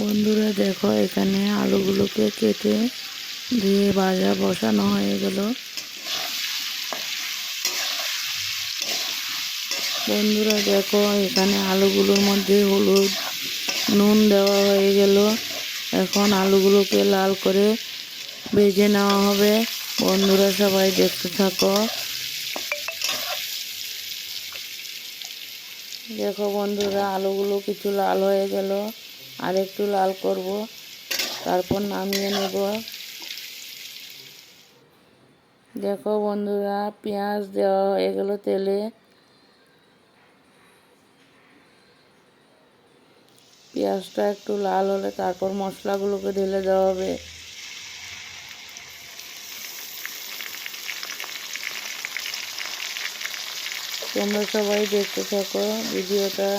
বন্ধুরা দেখো, এখানে আলুগুলোকে কেটে দিয়ে ভাজা বসানো হয়ে গেল। বন্ধুরা দেখো, এখানে আলুগুলোর মধ্যে হলুদ নুন দেওয়া হয়ে গেল। এখন আলুগুলোকে লাল করে ভেজে নেওয়া হবে। বন্ধুরা সবাই দেখতে থাকো। দেখো বন্ধুরা, আলুগুলো কিছু লাল হয়ে গেল। আর একটু লাল করব। তারপর নামিয়ে নেব। দেখো বন্ধুরা, পেঁয়াজ দেওয়া হয়ে গেল তেলে। পেঁয়াজটা একটু লাল হলে তারপর মশলাগুলোকে ঢেলে দেওয়া হবে। তোমরা সবাই দেখতে থাকো ভিডিওটা।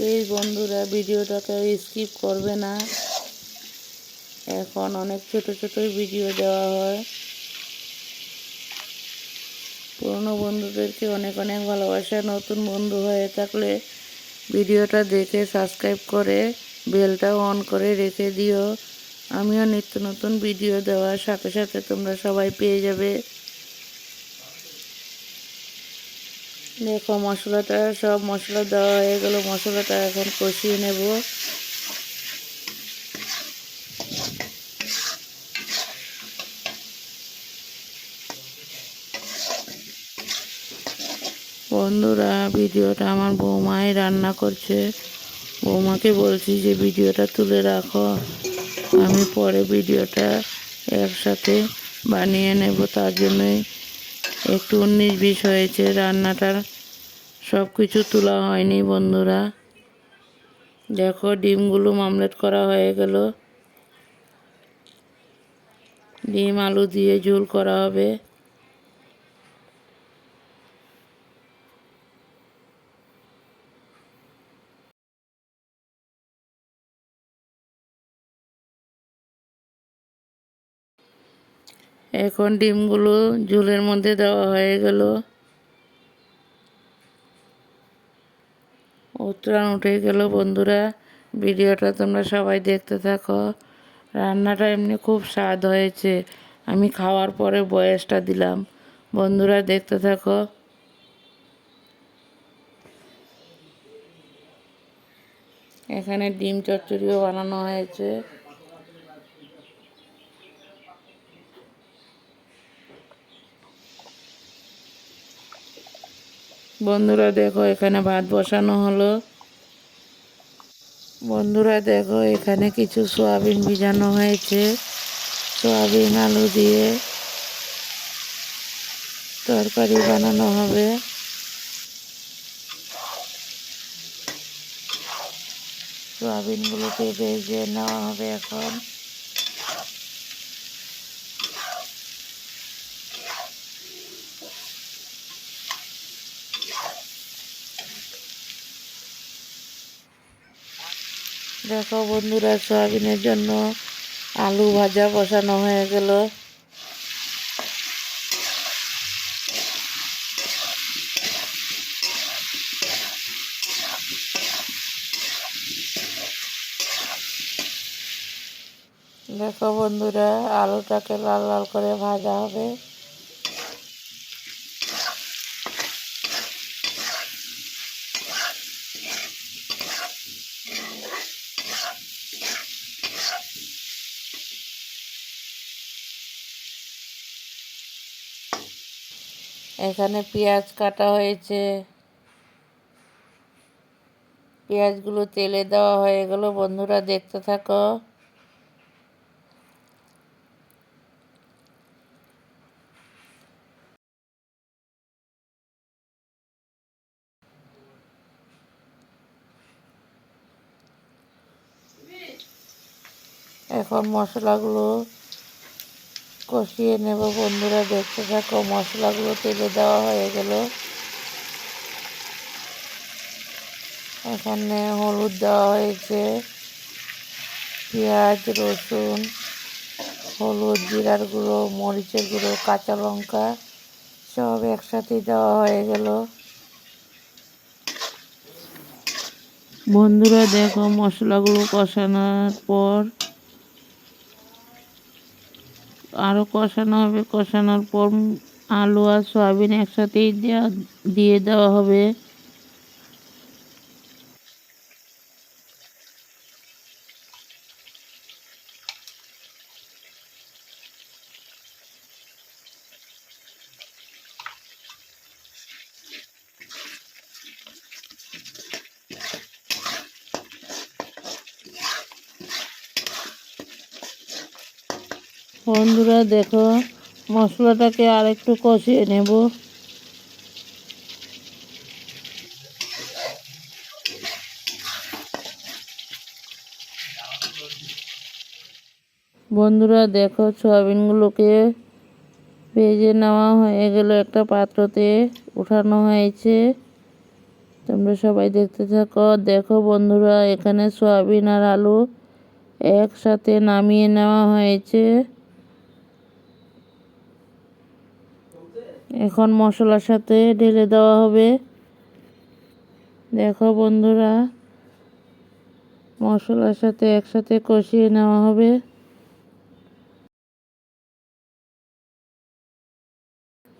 প্লিজ বন্ধুরা, ভিডিওটাকে স্কিপ করবে না। এখন অনেক ছোট ছোটই ভিডিও দেওয়া হয়। পুরনো বন্ধুদেরকে অনেক অনেক ভালোবাসা। নতুন বন্ধু হয়ে থাকলে ভিডিওটা দেখে সাবস্ক্রাইব করে বেলটাও অন করে রেখে দিও। আমিও নিত্য নতুন ভিডিও দেওয়ার সাথে সাথে তোমরা সবাই পেয়ে যাবে। দেখো, মশলাটা, সব মশলা দেওয়া হয়ে গেল। মশলাটা এখন কষিয়ে নেব। বন্ধুরা, ভিডিওটা আমার বৌমাই রান্না করছে। বৌমাকে বলছি যে, ভিডিওটা তুলে রাখো। আমি পরে ভিডিওটা একসাথে বানিয়ে নেব, তার জন্যই একটু উনিশ বিশ হয়েছে, রান্নাটার সব কিছু তোলা হয়নি বন্ধুরা। দেখো, ডিমগুলো মামলেট করা হয়ে গেল। ডিম আলু দিয়ে ঝোল করা হবে। এখন ডিমগুলো ঝুলের মধ্যে দেওয়া হয়ে গেল। উত্তরায়ণ উঠে গেল, বন্ধুরা। ভিডিওটা তোমরা সবাই দেখতে থাকো। রান্নাটা এমনি খুব স্বাদ হয়েছে। আমি খাওয়ার পরে বয়সটা দিলাম। বন্ধুরা, দেখতে থাকো। এখানে ডিম চচ্চড়িও বানানো হয়েছে। বন্ধুরা দেখো, এখানে ভাত বসানো হলো। বন্ধুরা দেখো, এখানে কিছু সোয়াবিন ভিজানো হয়েছে। সোয়াবিন, আলু দিয়ে তরকারি বানানো হবে। সোয়াবিনগুলোকে ভেজে নেওয়া হবে এখন। দেখো বন্ধুরা, সয়াবিনের জন্য আলু ভাজা বসানো হয়ে গেল। দেখো বন্ধুরা, আলুটাকে লাল লাল করে ভাজা হবে। এখানে পেঁয়াজ কাটা হয়েছে। পেঁয়াজগুলো তেলে দেওয়া হয়ে গেল। বন্ধুরা দেখতে থাকো। এখন মশলাগুলো কষিয়ে নেব, বন্ধুরা। দেখতে থাকো, মশলাগুলো তেলে দেওয়া হয়ে গেল। এখানে হলুদ দেওয়া হয়েছে, পেঁয়াজ, রসুন, হলুদ, জিরার গুঁড়ো, মরিচের গুঁড়ো, কাঁচা লঙ্কা, সব একসাথে দেওয়া হয়ে গেল। বন্ধুরা, দেখো মশলাগুলো কষানোর পর আরও কষানো হবে। কষানোর পর আলু আর সয়াবিন একসাথেই দেওয়া দিয়ে দেওয়া হবে। বন্ধুরা, দেখো, মশলাটাকে আর একটু কষিয়ে নেব। বন্ধুরা, দেখো, সয়াবিনগুলোকে ভেজে নেওয়া হয়ে গেল। একটা পাত্রতে উঠানো হয়েছে। তোমরা সবাই দেখতে থাকো। দেখো বন্ধুরা, এখানে সয়াবিন আর আলু একসাথে নামিয়ে নেওয়া হয়েছে। এখন মশলার সাথে ঢেলে দেওয়া হবে। দেখো বন্ধুরা, মশলার সাথে একসাথে কষিয়ে নেওয়া হবে।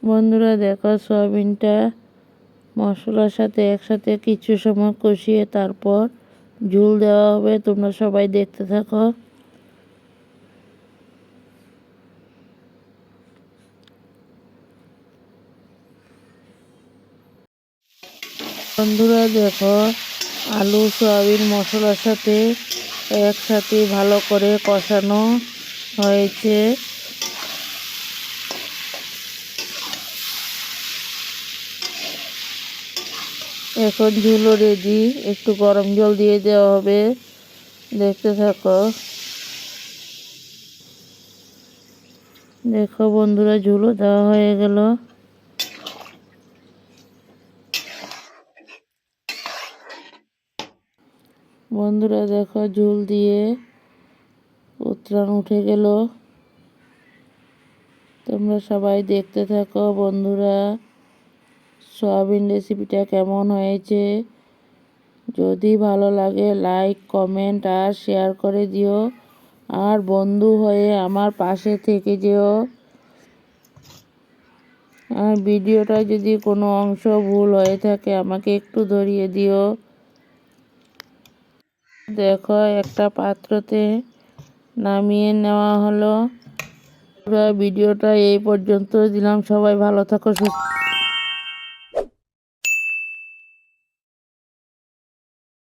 বন্ধুরা, দেখো সয়াবিনটা মশলার সাথে একসাথে কিছু সময় কষিয়ে তারপর ঝুল দেওয়া হবে। তোমরা সবাই দেখতে থাকো। বন্ধুরা দেখো, আলু, সয়াবিন, মশলার সাথে একসাথে ভালো করে কষানো হয়েছে। এখন ঝুলো রেডি, একটু গরম জল দিয়ে দেওয়া হবে। দেখতে থাকো। দেখো বন্ধুরা, ঝুলো দেওয়া হয়ে গেল। বন্ধুরা দেখো, ঝুল দিয়ে উত্তরাণ উঠে গেল। তোমরা সবাই দেখতে থাকো বন্ধুরা, সয়াবিন রেসিপিটা কেমন হয়েছে। যদি ভালো লাগে, লাইক, কমেন্ট আর শেয়ার করে দিও। আর বন্ধু হয়ে আমার পাশে থেকে যেও। আর ভিডিওটা যদি কোনো অংশ ভুল হয়ে থাকে, আমাকে একটু ধরিয়ে দিও। দেখো একটা পাত্রতে নামিয়ে নেওয়া হলো। ভিডিওটা এই পর্যন্ত। দিলাম সবাই ভালো থাকো সুস্থ